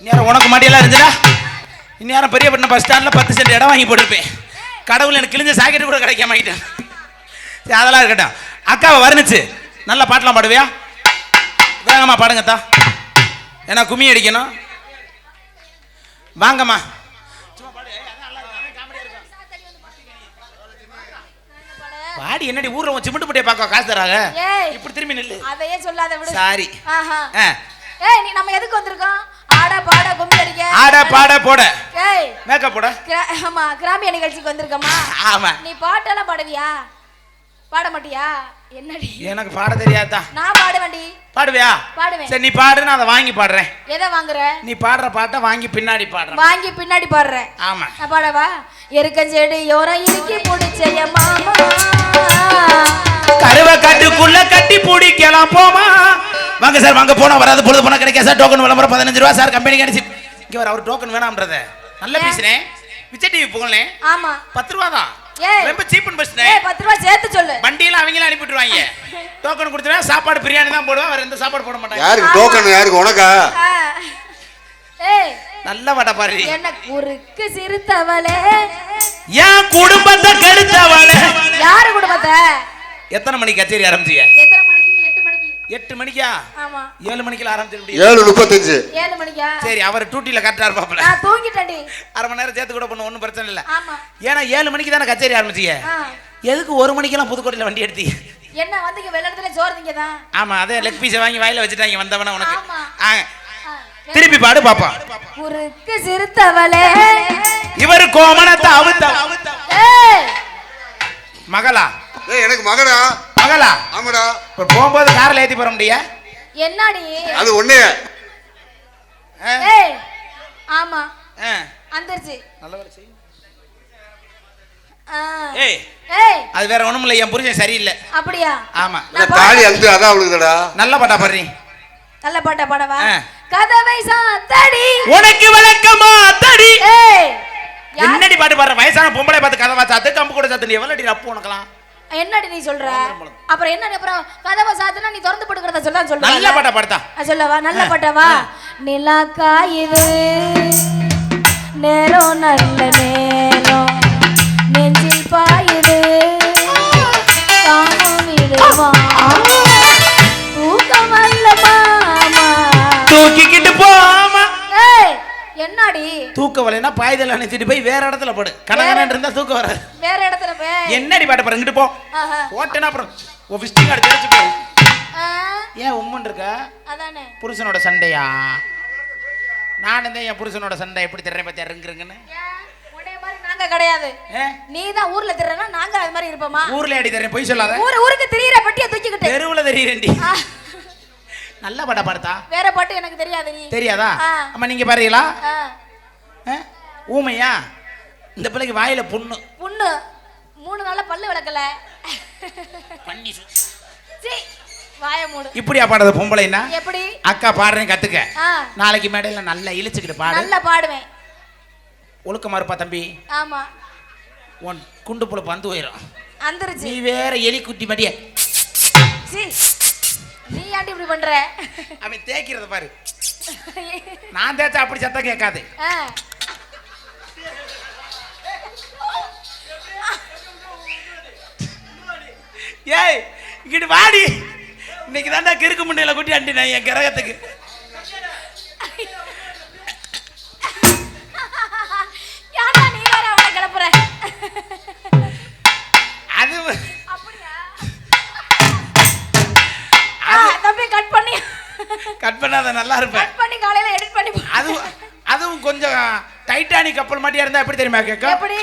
இந்நேரம் உனக்கு மாட்டியெல்லாம் இருந்துடா இந்நேரம் பெரியப்பட்டினம் பஸ் ஸ்டாண்டில் பத்து சென்ட் இடம் வாங்கி போட்டிருப்பேன். கடவுள் எனக்கு கிழிஞ்ச சாக்கெட்டு கூட கிடைக்காம ஆகிட்டேன் சரி அதெல்லாம் இருக்கட்டும். அக்காவை வர்ணிச்சு. நல்லா பாட்டெலாம் பாடுவியா? வேங்கம்மா பாடுங்கத்தா ஏன்னா கும்மி அடிக்கணும். வாங்கம்மா. பாடி என்னடி ஊர்ல சிமெண்ட் பட்டியை பார்க்க காசு தராங்க. இப்படி திரும்பி நில்லு. அதையே சொல்லாத விடு. சாரி. ஏய் நீ நம்ம எதுக்கு வந்திருக்கோம்? ஆட பாட கும்மி அடிக்க. ஆட பாட போட. ஏய் மேக்கப் போட. ஆமா கிராமிய நிகழ்ச்சிக்கு வந்திருக்கோமா ஆமா. நீ பாட்டெல்லாம் பாடுவியா? பாட மாட்டியா? என்னடி? எனக்கு பாட தெரியாதா? நான் பாடுவேன்டி. பாடுவியா? பாடுவேன். சரி நீ பாடு நான் அதை வாங்கி பாடுறேன். எதை வாங்குற? நீ பாடுற பாட்டை வாங்கி பின்னாடி பாடுறேன். வாங்கி பின்னாடி பாடுறேன். ஆமா. நான் பாடவா? எருக்கஞ்செடி யோரம் இறுக்கி பிடிச்சைய மாமா? கருவை காட்டுக்குள்ள கட்டி பிடிக்கலாம் போமா. வாங்க சார் வாங்க போனா வராது பொழுது போனா கிடைக்காது சார். டோக்கன் விளம்பரம் பதினஞ்சு ரூபா சார் கம்பெனி கிடைச்சி இங்க வர அவர் டோக்கன் வேணாம்ன்றத நல்ல ஏன்? பேசுறேன். விஜய் டிவி புகழ்னேன் ஆமா. பத்து ரூபா தான். ரொம்ப சீப் ஏய் பத்து ரூபா சேர்த்து சொல்லு. வண்டியெல்லாம் அவங்களே அனுப்பிட்டுருவாங்க டோக்கன் கொடுத்துருவேன் சாப்பாடு பிரியாணி தான் போடுவேன் வேற எந்த சாப்பாடு போட மாட்டாங்க. யாருக்கு டோக்கன் யாருக்கு உனக்கா. ஏய். நல்ல வடை பாரு. என்ன குறுக்கு சிறுத்தவளே என் குடும்பத்தை கெடுத்தவள. யாரு குடும்பத்தை? எத்தனை மணிக்கு கச்சேரி ஆரம்பிச்சீங்க? எட்டு மணிக்கு? எட்டு மணிக்கா ஆமா. ஏழு மணிக்கெல்லாம் ஆரம்பிச்சிட முடியும் ஏழு முப்பத்தஞ்சு. ஏழு மணிக்கா? சரி அவர் டூட்டில கரெக்டா இருப்பாப்ல நான் தூங்கிட்டேன்டி. அரை மணி நேரம் சேர்த்து கூட பண்ண ஒன்றும் பிரச்சனை இல்லை. ஆமா. ஏன்னா ஏழு மணிக்கு தானே கச்சேரி ஆரம்பிச்சீங்க. எதுக்கு ஒரு மணிக்கெல்லாம் புதுக்கோட்டையில் வண்டி எடுத்தீங்க என்ன வந்து இங்க வெள்ளத்துல சோறு திங்கதான் ஆமா அதே லெக் பீஸை வாங்கி வாயில வச்சுட்டாங்க வந்தவன உனக்கு. திருப்பி பாடு பாப்பா. குறுக்கு சிறுத்தவளே இவர் கோமணத்தை அவுத்த. ஏய். மகளா? ஏய் எனக்கு மகனா? மகளா? ஆமாடா. இப்ப போகும்போது கார்ல ஏத்தி போற முடியா? என்னடி? அது ஒண்ணே. ஏய் ஆமா. வந்துருச்சு. நல்ல வேலை. ஏய் ஏய். அது வேற ஒண்ணும் இல்லை என் புருஷன் சரியில்லை. அப்படியா? ஆமா. தாலி அந்து அதான் அவளுக்குடா நல்ல பாட்டா பாடுறீ. நல்ல பாட்டா பாடவா. கதவை சாத்தடி. உனக்கு விளக்கமா தடி. ஏய் என்னடி பாட்டு பாடுற? வயசான பொம்பளை பார்த்து கதை சாத்து கம்பு கூட சாத்து நீ எவ்வளவு அப்பு உனக்கலாம் என்னடி நீ சொல்ற? அப்புறம் என்ன அப்புறம் கதவை சாத்துனா நீ திறந்து போட்டுக்கிறத சொல்ல சொல்ல நல்ல பாட்டா பாடுதா சொல்லவா நல்ல பாட்டவா நிலா காயுது நேரம் நல்ல நேரம் தூக்க வரலைன்னா பாய்தல் அணைச்சிட்டு போய் வேற இடத்துல போடு. கனகனன்னு இருந்தா தூக்கம் வராது. வேற இடத்துல போய் என்னடி பாட்டு பாரு இங்கிட்டு போ. ஆஹா. போட்டேன்னா அப்புறம் உன் விசிட்டிங் கார்டு தெரிச்சு போ. ஏன் உம்மன் இருக்க? அதானே. புருஷனோட சண்டையா? நான் தான் என் புருஷனோட சண்டை எப்படி தெரியும்? உன்னைய மாதிரி நாங்க கிடையாது. நீ தான் ஊர்ல திரியறனா நாங்க அது மாதிரி இருப்போமா? ஊர்ல அடி தெரியும் பொய் சொல்லாத. ஊர் ஊருக்கு திரியற பட்டிய தூக்கிக்கிட்டு. தெருவுல தெரியுறேன்டி. நல்ல பாட்டா பாடுதா? வேற பாட்டு எனக்கு தெரியாது நீ. தெரியாதா? ஆ. அம்மா நீங்க பாருங்களா? ஊமையா? இந்த பிள்ளைக்கு வாயில புண்ணு. புண்ணு. மூணு நாளா பல்லு விளக்கல. பண்ணி வாய மூடு. இப்படியா பாடுறது பொம்பளைன்னா? எப்படி? அக்கா பாடுறேன் கத்துக்க. நாளைக்கு மேடையில நல்லா இழுச்சுக்கிட்டு பாடு. நல்லா பாடுவேன். ஒழுக்கமா இருப்பா தம்பி? ஆமா. உன் குண்டு புல பந்து போயிடும் அந்துருச்சு. நீ வேற எலி குட்டி மடிய நீ ஏன்டி இப்படி பண்ற? அவன் தேய்க்கிறத பாரு. நான் தேய்ச்சா அப்படி சத்தம் கேட்காது. ஏய் இங்கிட்டு வாடி. இன்னைக்கு தாண்டா கிறுக்கு முண்டையில குட்டி அண்டி நான் என் கிரகத்துக்கு. அது தம்பி கட் பண்ணி. கட் பண்ணாத நல்லா இருப்பேன் கட் பண்ணி காலையில எடிட் பண்ணி போடு. அது அதுவும் கொஞ்சம் டைட்டானிக் கப்பல் மாட்டியா இருந்தா எப்படி தெரியுமா கேட்கும் எப்படி?